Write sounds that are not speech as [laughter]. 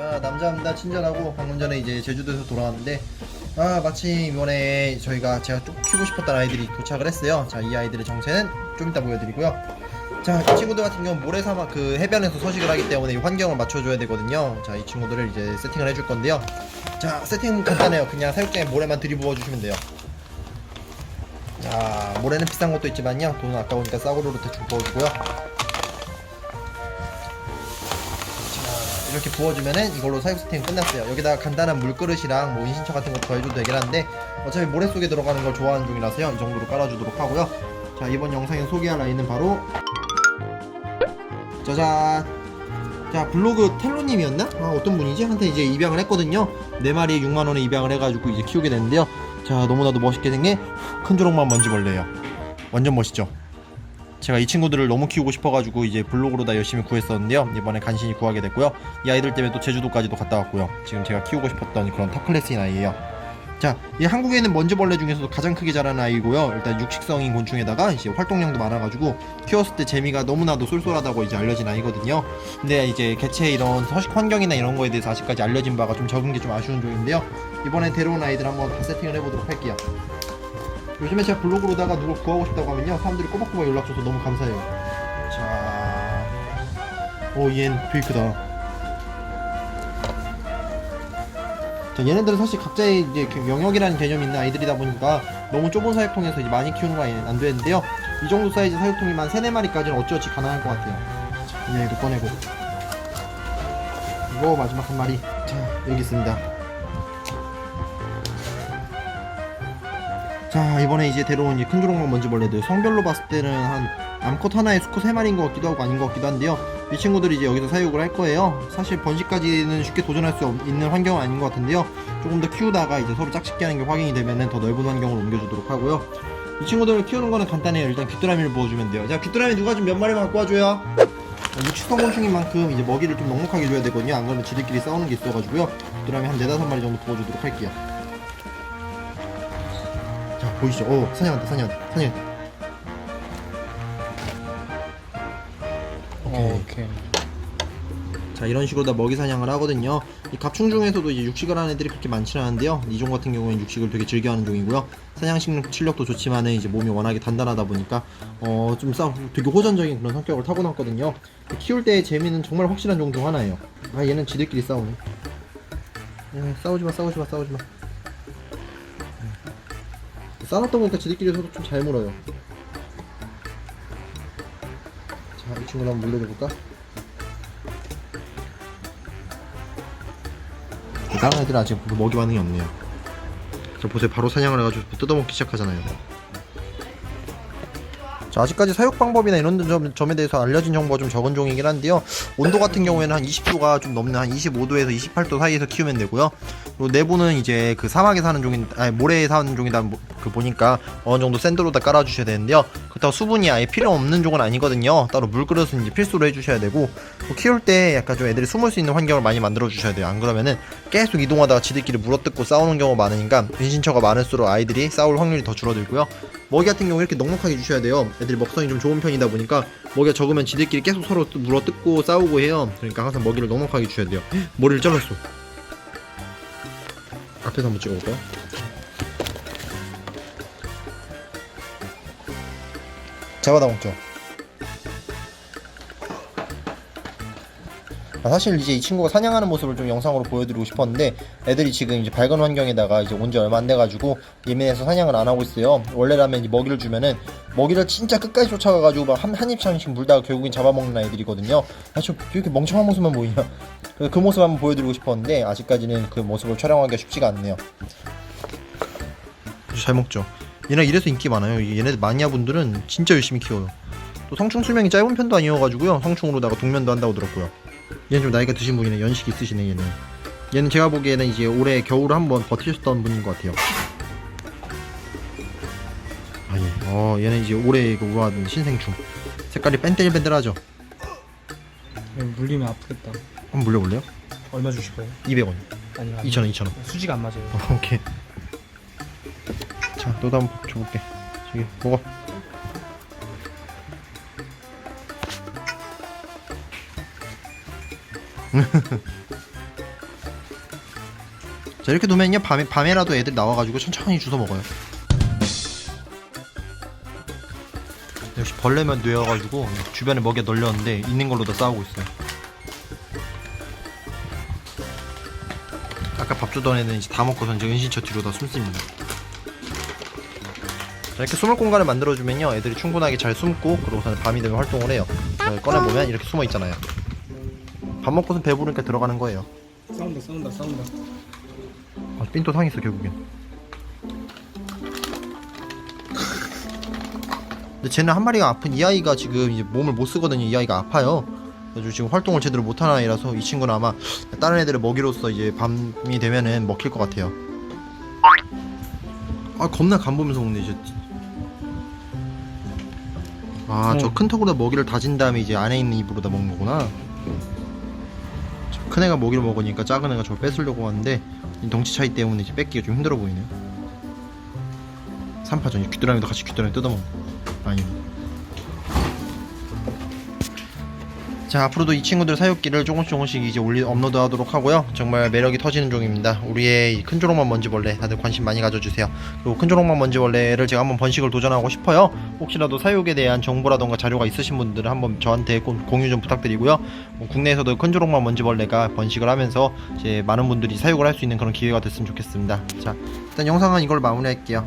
자 남자입니다. 친절하고 방금 전에 이제 제주도에서 돌아왔는데 아 마침 이번에 저희가 제가 쭉 키우고 싶었던 아이들이 도착을 했어요. 자 이 아이들의 정체는 좀 이따 보여드리고요. 자 이 친구들 같은 경우는 모래사막 그 해변에서 서식을 하기 때문에 이 환경을 맞춰줘야 되거든요. 자 이 친구들을 이제 세팅을 해줄 건데요. 자 세팅 간단해요. 그냥 사육장에 모래만 들이부어 주시면 돼요. 자 모래는 비싼 것도 있지만요. 돈은 아까우니까 싸구려로 대충 부어주고요 이렇게 부어주면은 이걸로 사육 세팅 끝났어요. 여기다가 간단한 물그릇이랑 뭐 인신처 같은 거 더해줘도 되긴 한데 어차피 모래 속에 들어가는 걸 좋아하는 중이라서요. 이 정도로 깔아주도록 하고요. 자 이번 영상에 소개할 아이는 바로 짜잔. 자 블로그 텔로님이었나? 아 어떤 분이지? 한테 이제 입양을 했거든요. 네 마리에 6만원에 입양을 해가지고 이제 키우게 됐는데요. 자 너무나도 멋있게 생긴 큰 조롱만 먼지벌레예요. 완전 멋있죠 제가 이 친구들을 너무 키우고 싶어가지고 이제 블로그로 다 열심히 구했었는데요 이번에 간신히 구하게 됐고요 이 아이들 때문에 또 제주도까지도 갔다 왔고요 지금 제가 키우고 싶었던 그런 탑 클래스인 아이예요 자, 이 한국에 있는 먼지벌레 중에서도 가장 크게 자라는 아이고요. 일단 육식성인 곤충에다가 이제 활동량도 많아가지고 키웠을 때 재미가 너무나도 쏠쏠하다고 이제 알려진 아이거든요. 근데 이제 개체 이런 서식 환경이나 이런 거에 대해서 아직까지 알려진 바가 좀 적은 게 좀 아쉬운 점인데요. 이번에 데려온 아이들 한번 다 세팅을 해보도록 할게요. 요즘에 제가 블로그로다가 누굴 구하고 싶다고 하면요. 사람들이 꼬박꼬박 연락줘서 너무 감사해요. 자, 오, 얜 되게 크다. 자, 얘네들은 사실 각자의 이제 그 영역이라는 개념이 있는 아이들이다 보니까 너무 좁은 사육통에서 이제 많이 키우는 건안 되는데요. 이 정도 사이즈 사육통이만 3, 4마리까지는 어찌어찌 가능할 것 같아요. 자, 얘도 꺼내고. 이거 마지막 한 마리. 자, 여기 있습니다. 자, 이번에 이제 데려온 이큰 조롱망 먼지벌레들 성별로 봤을 때는 한 암컷 하나에 수컷 3마리인 것 같기도 하고 아닌 것 같기도 한데요. 이 친구들이 이제 여기서 사육을 할 거예요. 사실 번식까지는 쉽게 도전할 수 없- 있는 환경은 아닌 것 같은데요. 조금 더 키우다가 이제 서로 짝짓기 하는 게 확인이 되면은 더 넓은 환경으로 옮겨주도록 하고요. 이 친구들을 키우는 거는 간단해요. 일단 귀뚜라미를 부어주면 돼요. 자, 귀뚜라미 누가 좀 몇 마리만 갖고 와줘요. 육식성 곤충인 만큼 이제 먹이를 좀 넉넉하게 줘야 되거든요. 안 그러면 지들끼리 싸우는 게 있어가지고요. 귀뚜라미 한 네다섯 마리 정도 부어주도록 할게요. 자, 보이시죠? 오, 사냥한다, 사냥한다, 사냥한다. 오케이. 오케이. 자 이런 식으로 다 먹이 사냥을 하거든요 이 갑충 중에서도 이제 육식을 하는 애들이 그렇게 많지는 않은데요 이 종 같은 경우에는 육식을 되게 즐겨하는 종이고요 사냥 실력도 좋지만은 이제 몸이 워낙에 단단하다 보니까 어좀 싸 되게 호전적인 그런 성격을 타고났거든요 키울 때의 재미는 정말 확실한 종중 하나예요 아 얘는 지들끼리 싸우네 야, 싸우지마 싸우지마 싸우지마 싸웠다 보니까 지들끼리 서로 좀 잘 물어요 자 이 친구를 한번 물려줘볼까? 다른 애들은 아직 그 먹이 반응이 없네요. 저 보세요, 바로 사냥을 해가지고 뜯어먹기 시작하잖아요. 자, 아직까지 사육 방법이나 이런 점, 점에 대해서 알려진 정보가 좀 적은 종이긴 한데요. 온도 같은 경우에는 한 20도가 좀 넘는 한 25도에서 28도 사이에서 키우면 되고요. 그리고 내부는 이제 그 사막에 사는 종인, 아니 모래에 사는 종이다 뭐- 그 보니까 어느 정도 샌드로다 깔아주셔야 되는데요. 그렇다고 수분이 아예 필요 없는 종은 아니거든요. 따로 물그릇은 이제 필수로 해주셔야 되고 또 키울 때 약간 좀 애들이 숨을 수 있는 환경을 많이 만들어 주셔야 돼요. 안 그러면은 계속 이동하다가 지들끼리 물어뜯고 싸우는 경우가 많으니까 은신처가 많을수록 아이들이 싸울 확률이 더 줄어들고요. 먹이 같은 경우 이렇게 넉넉하게 주셔야 돼요. 애들이 먹성이 좀 좋은 편이다 보니까 먹이가 적으면 지들끼리 계속 서로 또 물어뜯고 싸우고 해요. 그러니까 항상 먹이를 넉넉하게 주셔야 돼요. [gasps] 머리를 잘랐어. 앞에서 한번 찍어볼까요? 잡아다 먹죠. 사실 이제 이 친구가 사냥하는 모습을 좀 영상으로 보여드리고 싶었는데 애들이 지금 이제 밝은 환경에다가 이제 온 지 얼마 안 돼가지고 예민해서 사냥을 안 하고 있어요. 원래라면 이제 먹이를 주면은 먹이를 진짜 끝까지 쫓아가가지고 막 한, 한 입, 한입씩 물다가 결국엔 잡아먹는 아이들이거든요. 아, 저 이렇게 멍청한 모습만 보이냐. 그, 그 모습 한번 보여드리고 싶었는데 아직까지는 그 모습을 촬영하기가 쉽지가 않네요. 잘 먹죠. 얘네 이래서 인기 많아요. 이 얘네들 마니아분들은 진짜 열심히 키워요. 또 성충 수명이 짧은 편도 아니어가지고요. 성충으로다가 동면도 한다고 들었고요. 얘는 좀 나이가 드신 분이네. 연식이 있으시네 얘는. 얘는 제가 보기에는 이제 올해 겨울을 한번 버티셨던 분인 것 같아요. 아 예. 어 얘는 이제 올해 그 우아한 신생충. 색깔이 뺀들뺀들하죠. 물리면 아프겠다. 한번 물려볼래요? 얼마 주실 거예요? 200원. 아니 2,000원, 2,000원. 수지가 안 맞아요. 어, 오케이. 자, 너도 한번 줘볼게. 저기 먹어. 자 이렇게 놓으면요 밤에 밤에라도 애들 나와가지고 천천히 주워 먹어요. 역시 벌레만 뇌어가지고 주변에 먹여 널렸는데 있는 걸로 다 싸우고 있어요. 아까 밥 주던 애는 이제 다 먹고서 이제 은신처 뒤로 다 숨습니다. 자, 이렇게 숨을 공간을 만들어주면요 애들이 충분하게 잘 숨고 그러고서는 밤이 되면 활동을 해요. 자, 꺼내 보면 이렇게 숨어 있잖아요. 밥 먹고서 배부르니까 들어가는 거예요. 싸운다 싸운다 싸운다 아, 삔또 상했어 결국엔. 근데 쟤는 한 마리가 아픈 이 아이가 지금 이제 몸을 못 쓰거든요. 이 아이가 아파요. 그래서 지금 활동을 제대로 못하는 아이라서 이 친구는 아마 다른 애들을 먹이로써 이제 밤이 되면은 먹힐 것 같아요. 아 겁나 간 보면서 먹네 이제. 아저 응. 큰 턱으로 먹이를 다진 다음에 이제 안에 있는 입으로 다 먹는 거구나. 저큰 애가 먹이를 먹으니까 작은 애가 저걸 뺏으려고 하는데 이 덩치 차이 때문에 이제 뺏기가 좀 힘들어 보이네요. 3파전 귀뚜라미도 같이 귀뚜라미 뜯어먹는 자 앞으로도 이 친구들 사육기를 조금씩 조금씩 이제 올리 업로드 하도록 하고요. 정말 매력이 터지는 종입니다. 우리의 이 큰조롱만 먼지벌레 다들 관심 많이 가져주세요. 그리고 큰 조롱만 먼지벌레를 제가 한번 번식을 도전하고 싶어요. 혹시라도 사육에 대한 정보라던가 자료가 있으신 분들은 한번 저한테 공- 공유 좀 부탁드리고요. 뭐 국내에서도 큰 조롱만 먼지벌레가 번식을 하면서 이제 많은 분들이 사육을 할 수 있는 그런 기회가 됐으면 좋겠습니다. 자 일단 영상은 이걸로 마무리할게요